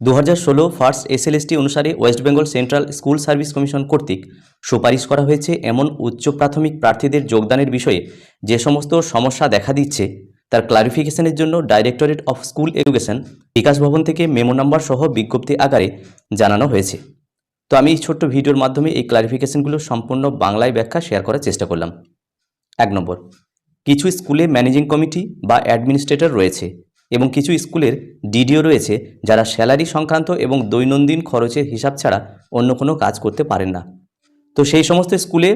দু হাজার ষোলো ফার্স্ট এসএলএসটি অনুসারে West Bengal central school service commission কর্তৃক সুপারিশ করা হয়েছে এমন উচ্চ প্রাথমিক প্রার্থীদের যোগদানের বিষয়ে যে সমস্ত সমস্যা দেখা দিচ্ছে, তার ক্লারিফিকেশনের জন্য directorate of school education Bikash Bhavan থেকে মেমো নাম্বার সহ বিজ্ঞপ্তি আকারে জানানো হয়েছে। তো আমি এই ছোট্ট ভিডিওর মাধ্যমে এই ক্লারিফিকেশনগুলো সম্পূর্ণ বাংলায় ব্যাখ্যা শেয়ার করার চেষ্টা করলাম। এক নম্বর, কিছু স্কুলে ম্যানেজিং কমিটি বা অ্যাডমিনিস্ট্রেটর রয়েছে। এবং কিছু স্কুলের ডিডিও রয়েছে যারা স্যালারি সংক্রান্ত এবং দৈনন্দিন খরচের হিসাব ছাড়া অন্য কোনো কাজ করতে পারেন না। তো সেই সমস্ত স্কুলে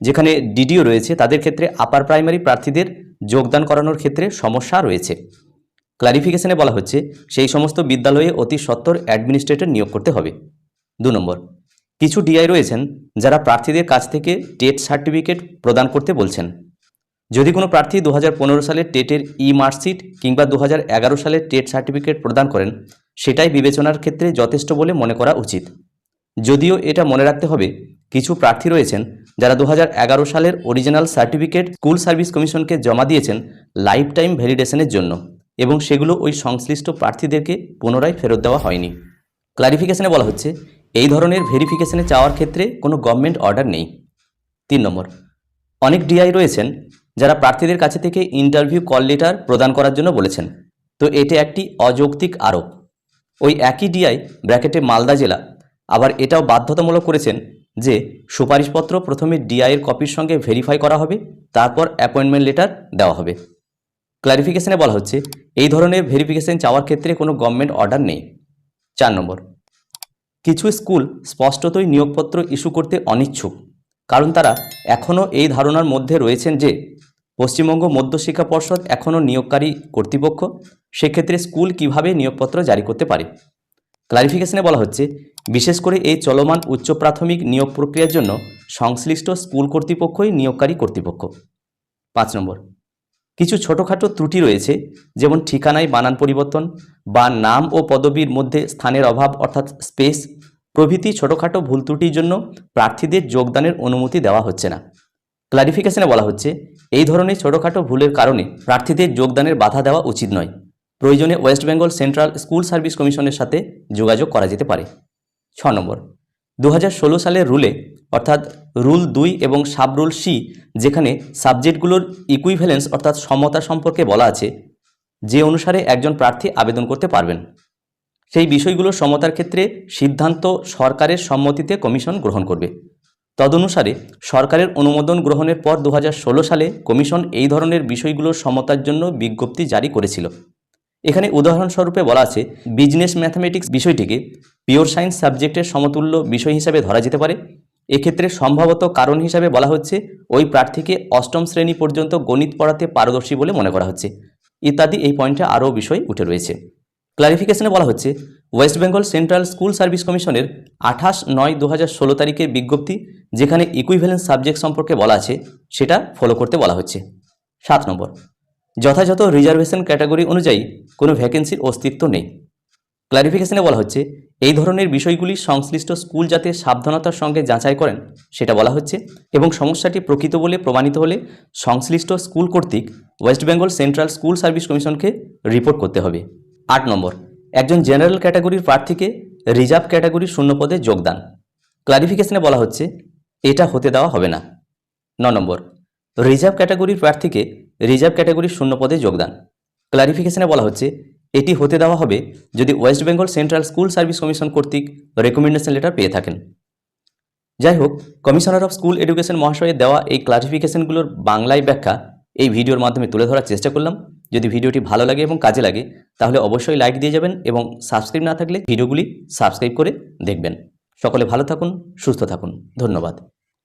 যেখানে ডিডিও রয়েছে, তাদের ক্ষেত্রে আপার প্রাইমারি প্রার্থীদের যোগদান করানোর ক্ষেত্রে সমস্যা রয়েছে। ক্লারিফিকেশনে বলা হচ্ছে, সেই সমস্ত বিদ্যালয়ে অতি সত্বর অ্যাডমিনিস্ট্রেটর নিয়োগ করতে হবে। দু নম্বর, কিছু ডিআই রয়েছেন যারা প্রার্থীদের কাছ থেকে টেট সার্টিফিকেট প্রদান করতে বলছেন। যদি কোনো প্রার্থী দু হাজার পনেরো সালে টেটের ই মার্কশিট কিংবা দু সালের টেট সার্টিফিকেট প্রদান করেন, সেটাই বিবেচনার ক্ষেত্রে যথেষ্ট বলে মনে করা উচিত। যদিও এটা মনে রাখতে হবে, কিছু প্রার্থী রয়েছেন যারা দু হাজার এগারো সালের অরিজিনাল সার্টিফিকেট স্কুল সার্ভিস কমিশনকে জমা দিয়েছেন লাইফ টাইম ভ্যালিডেশনের জন্য এবং সেগুলো ওই সংশ্লিষ্ট প্রার্থীদেরকে পুনরায় ফেরত দেওয়া হয়নি। ক্লারিফিকেশনে বলা হচ্ছে, এই ধরনের ভেরিফিকেশনে চাওয়ার ক্ষেত্রে কোনো গভর্নমেন্ট অর্ডার নেই। তিন নম্বর, অনেক ডিআই রয়েছেন যারা প্রার্থীদের কাছে থেকে ইন্টারভিউ কল লেটার প্রদান করার জন্য বলেছেন। তো এটা একটি অযৌক্তিক আরোপ। ওই একই ডিআই ব্র্যাকেটে মালদা জেলা আবার এটাও বাধ্যতামূলক করেছেন যে সুপারিশপত্র প্রথমে ডিআইয়ের কপির সঙ্গে ভেরিফাই করা হবে, তারপর অ্যাপয়েন্টমেন্ট লেটার দেওয়া হবে। ক্লারিফিকেশনে বলা হচ্ছে, এই ধরনের ভেরিফিকেশন চাওয়ার ক্ষেত্রে কোনো গভর্নমেন্ট অর্ডার নেই। চার নম্বর, কিছু স্কুল স্পষ্টতই নিয়োগপত্র ইস্যু করতে অনিচ্ছুক, কারণ তারা এখনও এই ধারণার মধ্যে রয়েছেন যে পশ্চিমবঙ্গ মধ্যশিক্ষা পর্ষদ এখনও নিয়োগকারী কর্তৃপক্ষ, সেক্ষেত্রে স্কুল কীভাবে নিয়োগপত্র জারি করতে পারে? ক্লারিফিকেশনে বলা হচ্ছে, বিশেষ করে এই চলমান উচ্চ প্রাথমিক নিয়োগ প্রক্রিয়ার জন্য সংশ্লিষ্ট স্কুল কর্তৃপক্ষই নিয়োগকারী কর্তৃপক্ষ। পাঁচ নম্বর, কিছু ছোটোখাটো ত্রুটি রয়েছে, যেমন ঠিকানায় বানান পরিবর্তন বা নাম ও পদবীর মধ্যে স্থানের অভাব অর্থাৎ স্পেস। প্রভৃতি ছোটোখাটো ভুল ত্রুটির জন্য প্রার্থীদের যোগদানের অনুমতি দেওয়া হচ্ছে না। ক্লারিফিকেশনে বলা হচ্ছে, এই ধরনের ছোটোখাটো ভুলের কারণে প্রার্থীদের যোগদানের বাধা দেওয়া উচিত নয়। প্রয়োজনে West Bengal central school service কমিশনের সাথে যোগাযোগ করা যেতে পারে। ছ নম্বর দু হাজার ষোলো সালের রুলে, অর্থাৎ রুল দুই এবং সাব রুল সি, যেখানে সাবজেক্টগুলোর ইকুইভ্যালেন্স অর্থাৎ সমতা সম্পর্কে বলা আছে, যে অনুসারে একজন প্রার্থী আবেদন করতে পারবেন। সেই বিষয়গুলো সমতার ক্ষেত্রে সিদ্ধান্ত সরকারের সম্মতিতে কমিশন গ্রহণ করবে। তদনুসারে সরকারের অনুমোদন গ্রহণের পর দু হাজার ষোলো সালে কমিশন এই ধরনের বিষয়গুলোর সমতার জন্য বিজ্ঞপ্তি জারি করেছিল। এখানে উদাহরণস্বরূপে বলা আছে, বিজনেস ম্যাথমেটিক্স বিষয়টিকে পিওর সায়েন্স সাবজেক্টের সমতুল্য বিষয় হিসাবে ধরা যেতে পারে। এক্ষেত্রে সম্ভবত কারণ হিসাবে বলা হচ্ছে, ওই প্রার্থীকে অষ্টম শ্রেণি পর্যন্ত গণিত পড়াতে পারদর্শী বলে মনে করা হচ্ছে। ইত্যাদি এই পয়েন্টে আরও বিষয় উঠে রয়েছে। ক্লারিফিকেশনে বলা হচ্ছে West Bengal Central School Service কমিশনের আঠাশ নয় দু হাজার ষোলো তারিখের বিজ্ঞপ্তি, যেখানে ইকুইভ্যালেন্স সাবজেক্ট সম্পর্কে বলা আছে, সেটা ফলো করতে বলা হচ্ছে। সাত নম্বর, যথাযথ রিজার্ভেশন ক্যাটাগরি অনুযায়ী কোনো ভ্যাকেন্সির অস্তিত্ব নেই। ক্লারিফিকেশনে বলা হচ্ছে, এই ধরনের বিষয়গুলি সংশ্লিষ্ট স্কুল যাতে সাবধানতার সঙ্গে যাচাই করেন, সেটা বলা হচ্ছে, এবং সমস্যাটি প্রকৃত বলে প্রমাণিত হলে সংশ্লিষ্ট স্কুল কর্তৃক West Bengal Central School Service কমিশনকে রিপোর্ট করতে হবে। আট নম্বর একজন জেনারেল ক্যাটাগরির প্রার্থীকে রিজার্ভ ক্যাটাগরির শূন্যপদে যোগদান। ক্লারিফিকেশনে বলা হচ্ছে, এটা হতে দেওয়া হবে না। ন নম্বর, রিজার্ভ ক্যাটাগরির প্রার্থীকে রিজার্ভ ক্যাটাগরির শূন্যপদে যোগদান। ক্লারিফিকেশনে বলা হচ্ছে, এটি হতে দেওয়া হবে যদি West Bengal Central School Service Commission কর্তৃক রেকমেন্ডেশন লেটার পেয়ে থাকেন। যাই হোক, কমিশনার অফ স্কুল এডুকেশন মহাশয়ের দেওয়া এই ক্লারিফিকেশনগুলোর বাংলায় ব্যাখ্যা এই ভিডিওর মাধ্যমে তুলে ধরার চেষ্টা করলাম। যদি ভিডিওটি ভালো লাগে এবং কাজে লাগে, তাহলে অবশ্যই লাইক দিয়ে যাবেন এবং সাবস্ক্রাইব না থাকলে ভিডিওগুলি সাবস্ক্রাইব করে দেখবেন। সকলে ভালো থাকুন, সুস্থ থাকুন। ধন্যবাদ।